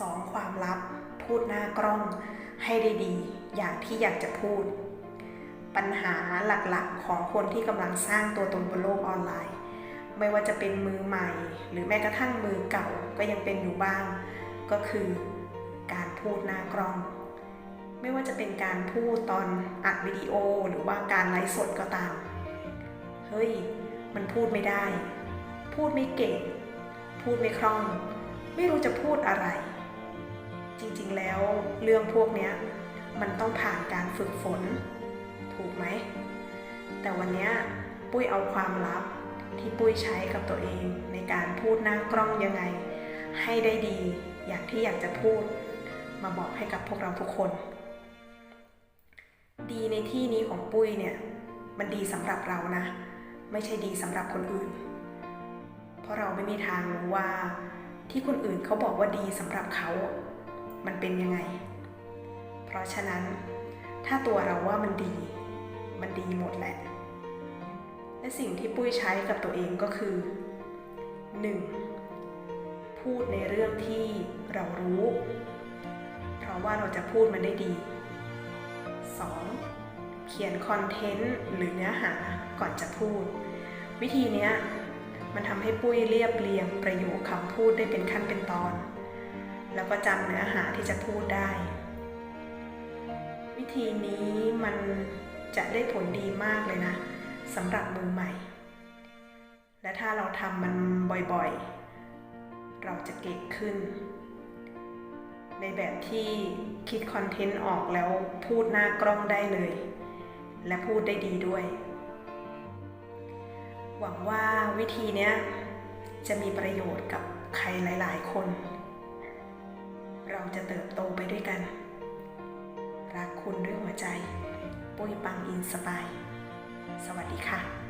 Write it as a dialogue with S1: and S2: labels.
S1: 2. ความลับ พูดหน้ากล้อง ให้ได้ดี อย่างที่อยากจะพูด ปัญหาหลักๆ ของคนที่กำลังสร้างตัวตนบนโลกออนไลน์ ไม่ว่าจะเป็นมือใหม่ หรือแม้กระทั่งมือเก่าก็ยังเป็นอยู่บ้าง ก็คือการพูดหน้ากล้อง ไม่ว่าจะเป็นการพูดตอนอัดวิดีโอหรือว่าการไลฟ์สดก็ตาม เฮ้ย มันพูดไม่ได้ พูดไม่เก่ง พูดไม่คล่อง ไม่รู้จะพูดอะไร จริงๆแล้วเรื่องพวกนี้มันต้องผ่านการฝึกฝน ถูกไหม แต่วันนี้ปุ้ยเอาความลับที่ปุ้ยใช้กับตัวเองในการพูดหน้ากล้องยังไง ให้ได้ดีอย่างที่อยากจะพูด มาบอกให้กับพวกเราทุกคน ดีในที่นี้ของปุ้ยเนี่ยมันดีสำหรับเรานะ ไม่ใช่ดีสำหรับคนอื่น เพราะเราไม่มีทางรู้ว่าที่คนอื่นเขาบอกว่าดีสำหรับเขา มันเป็นยังไง เพราะฉะนั้น ถ้าตัวเราว่ามันดี มันดีหมดแหละ และสิ่งที่ปุ้ยใช้กับตัวเองก็คือ 1. พูดในเรื่องที่เรารู้ เพราะว่าเราจะพูดมันได้ดี 2. เขียนคอนเทนต์หรือเนื้อหาก่อนจะพูด วิธีเนี้ยมันทำให้ปุ้ยเรียบเรียงประโยคคำพูดได้เป็นขั้นเป็นตอน แล้วก็จำเนื้อหาที่จะพูดได้ วิธีนี้มันจะได้ผลดีมากเลยนะสำหรับมือใหม่ และถ้าเราทำมันบ่อยๆ เราจะเก่งขึ้น ในแบบที่คิดคอนเทนต์ออกแล้วพูดหน้ากล้องได้เลย และพูดได้ดีด้วย หวังว่าวิธีนี้จะมีประโยชน์กับใครหลาย ๆ คน เราจะเติบโตไปด้วยกัน รักคุณด้วยหัวใจ ปุ้ยปังอินสบาย สวัสดีค่ะ